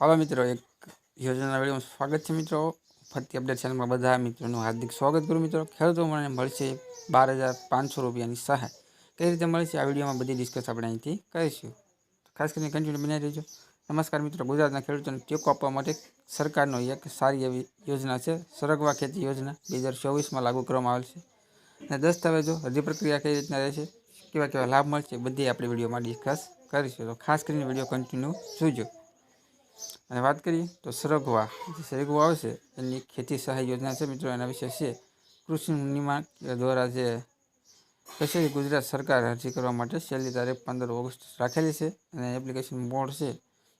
હાલો મિત્રો એક યોજનાના વિડીયોમાં સ્વાગત છે મિત્રો. ફરતી અપડેટ ચેનલમાં બધા મિત્રોનું હાર્દિક સ્વાગત કરું મિત્રો. ખેડૂતો મને મળશે બાર હજાર પાંચસો રૂપિયાની સહાય. કઈ રીતે મળશે આ વિડીયોમાં બધી ડિસ્કસ આપણે અહીંથી કરીશું. ખાસ કરીને કન્ટિન્યુ બનાવી રહેજો નમસ્કાર મિત્રો. ગુજરાતના ખેડૂતોને ટેકો આપવા માટે સરકારનો એક સારી એવી યોજના છે. સરગવા ખેતી યોજના બે હજાર ચોવીસમાં લાગુ કરવામાં આવેલ છે. અને દસ્તાવેજો અરજી પ્રક્રિયા કઈ રીતના રહેશે, કેવા કેવા લાભ મળશે, બધી આપણે વિડીયોમાં ડિસ્કસ કરીશું. તો ખાસ કરીને વીડિયો કન્ટિન્યુ જોઈજો અને વાત કરીએ તો સરગવા. જે સરગવા આવશે એની ખેતી સહાય યોજના છે મિત્રો. એના વિશે છે, કૃષિ નિમાણ દ્વારા જે કચેરી ગુજરાત સરકાર અરજી કરવા માટે છેલ્લી તારીખ પંદર ઓગસ્ટ રાખેલી છે અને એપ્લિકેશન મોડ છે,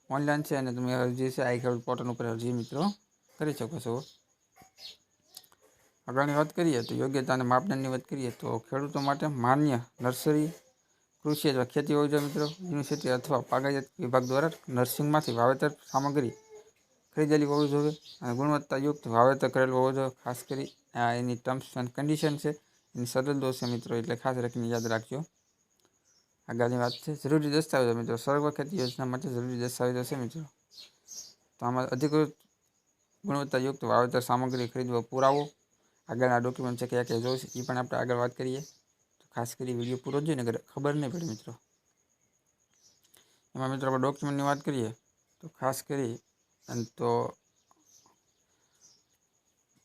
ઓનલાઈન છે અને તમે અરજી છે, આઈ ખેડૂત પોર્ટલ ઉપર અરજી મિત્રો કરી શકો છો. આગળની વાત કરીએ તો યોગ્યતા અને માપદંડની વાત કરીએ તો ખેડૂતો માટે માન્ય નર્સરી કૃષિ અથવા ખેતી છે મિત્રો. યુનિવર્સિટી અથવા બાગાયત વિભાગ દ્વારા નર્સિંગમાંથી વાવેતર સામગ્રી ખરીદેલી હોવી જોઈએ અને ગુણવત્તાયુક્ત વાવેતર કરેલું હોવું જોઈએ. ખાસ કરી આ એની ટર્મ્સ એન્ડ કન્ડિશન છે. એની સરળ દોષ મિત્રો, એટલે ખાસ રાખીને યાદ રાખજો. આગળની વાત છે, જરૂરી દસ્તાવેજો મિત્રો. સર્વ ખેતી યોજના માટે જરૂરી દસ્તાવેજો છે મિત્રો. તો આમાં અધિકૃત ગુણવત્તાયુક્ત વાવેતર સામગ્રી ખરીદવા પુરાવો. આગળના ડોક્યુમેન્ટ છે કયા કયા જોઈશે એ પણ આપણે આગળ વાત કરીએ. ખાસ કરી વીડિયો પૂરો જોઈને અગર ખબર નહીં પડે મિત્રો. એમાં મિત્રો આપણે ડોક્યુમેન્ટની વાત કરીએ, તો ખાસ કરી, અને તો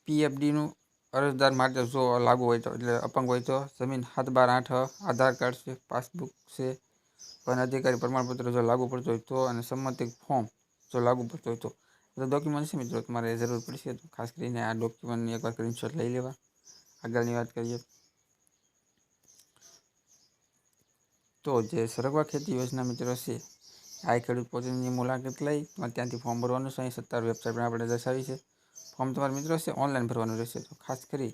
પીએફડીનું અરજદાર માટે જો લાગુ હોય તો, એટલે અપંગ હોય તો, જમીન સાત બાર આઠ, આધાર કાર્ડ છે, પાસબુક છે, વન અધિકારી પ્રમાણપત્ર જો લાગુ પડતું હોય તો, અને સંમતિ ફોર્મ જો લાગુ પડતું હોય તો. બધા ડોક્યુમેન્ટ છે મિત્રો, તમારે જરૂર પડશે તો ખાસ કરીને આ ડોક્યુમેન્ટની એકવાર સ્ક્રીનશોટ લઈ લેવા. આગળની વાત કરીએ. તો જે સરગવા ખેતી યોજના મિત્રો છે આ ખેડૂત પોતાની મુલાકાત લઈ ત્યાંથી ફોર્મ ભરવાનું છે. અહીં સત્તાવાર વેબસાઇટ પણ આપણે દર્શાવી છે. ફોર્મ તમારા મિત્રો છે ઓનલાઈન ભરવાનું રહેશે. તો ખાસ કરી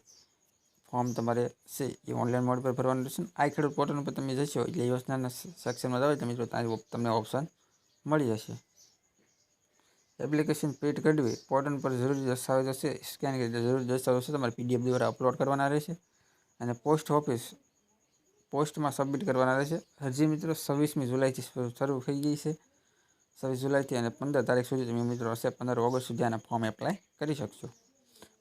ફોર્મ તમારે છે એ ઓનલાઈન મોડ પર ભરવાનું રહેશે. આ ખેડૂત પોર્ટલ ઉપર તમે જશો એટલે યોજનાના સેક્શનમાં જાવ તો મિત્રો ત્યાં તમને ઓપ્શન મળી જશે. એપ્લિકેશન પ્રિન્ટ કઢવી પોર્ટલ પર જરૂરી દસ્તાવેજ હશે સ્કેન કરી જરૂરી દસ્તાવેજો છે, તમારે પીડીએફ દ્વારા અપલોડ કરવાના રહેશે. અને પોસ્ટ ઓફિસ પોસ્ટમાં સબમિટ કરવાના રહેશે. હજી મિત્રો છવ્વીસમી જુલાઈથી શરૂ થઈ ગઈ છે. છવ્વીસ જુલાઈથી અને પંદર તારીખ સુધી તમે મિત્રો હશે પંદર ઓગસ્ટ સુધી આના ફોર્મ એપ્લાય કરી શકશો.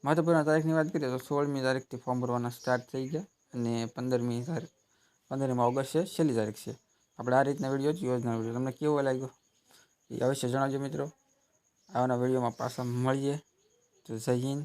મહત્વપૂર્ણ તારીખની વાત કરીએ તો સોળમી તારીખથી ફોર્મ ભરવાના સ્ટાર્ટ થઈ ગયા અને પંદરમી તારીખ, પંદરમી ઓગસ્ટ છે, છેલ્લી તારીખ છે. આપણે આ રીતના વીડિયો જ યોજના વીડિયો તમને કેવો લાગ્યો? એ અવશ્ય જણાવજો મિત્રો. આવાના વિડીયોમાં પાછા મળીએ. તો જય હિન્દ.